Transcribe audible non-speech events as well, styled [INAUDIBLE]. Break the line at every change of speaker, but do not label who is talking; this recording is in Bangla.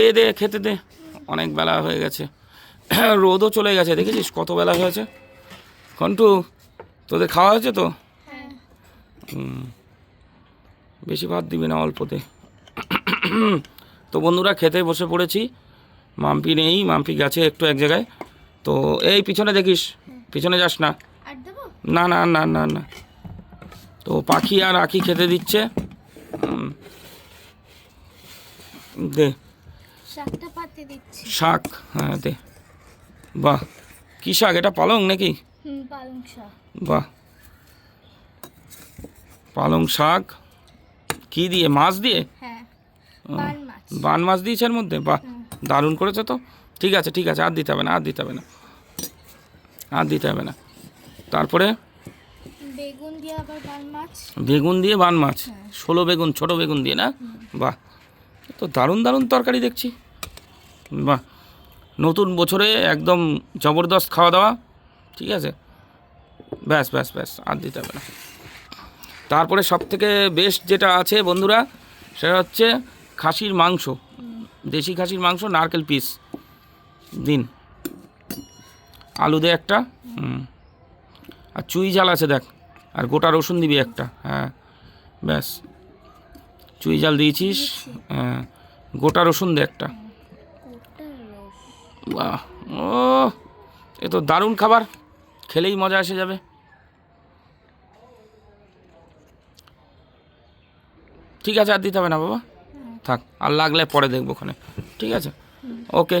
দে দে খেতে দে। অনেক বেলা হয়ে গেছে। [COUGHS] রোদও চলে গেছে দেখেছিস কত বেলা হয়েছে? কন্টু তোদের খাওয়া হয়েছে তো? হুম। বেশি ভাত দিবি না অল্পতে। [COUGHS] তো বন্ধুরা খেতে বসে পড়েছি। মাম্পি নেই মাম্পি গেছে একটু এক জায়গায়। তো এই পিছনে দেখিস পিছনে যাস না। না না না না না। তো পাখি আর আখি খেতে দিচ্ছে। দে।
শাকটা পাতে দিচ্ছি।
শাক? হ্যাঁ দে। বাহ কী শাক? এটা পালং নাকি?
হুম পালং শাক।
বাহ। পালং শাক? কি দিয়ে? মাছ দিয়ে?
হ্যাঁ
বান মাছ। দিয়েছে এর মধ্যে? বাহ দারুণ করেছে তো? ঠিক আছে ঠিক আছে আর দিতে হবে না আর দিতে হবে না। আর দিতে হবে না। তারপরে?
বেগুন দিয়ে আবার পান মাছ।
বেগুন দিয়ে বান মাছ? ষোলো বেগুন ছোট বেগুন দিয়ে না? বাহ তো দারুণ দারুণ তরকারি দেখছি। বাহ নতুন বছরে একদম জবরদস্ত খাওয়া দাওয়া, ঠিক আছে? ব্যাস ব্যাস ব্যাস, আর দিতে হবে না। তারপরে সব থেকে বেস্ট যেটা আছে বন্ধুরা, সেটা হচ্ছে খাসির মাংস। দেশি খাসির মাংস, নারকেল পিস দিন। আলু দে একটা আর চুই জাল আছে দেখ, আর গোটা রসুন দিবি একটা হ্যাঁ ব্যাস। চুই জাল দিয়েছিস হ্যাঁ গোটা রসুন দে একটা। বাহ। ও এ তো দারুণ খাবার। খেলেই মজা এসে যাবে। ঠিক আছে, আর দিতে হবে না বাবা। থাক, আর লাগলে পরে দেখব ওখানে। ঠিক আছে? ওকে।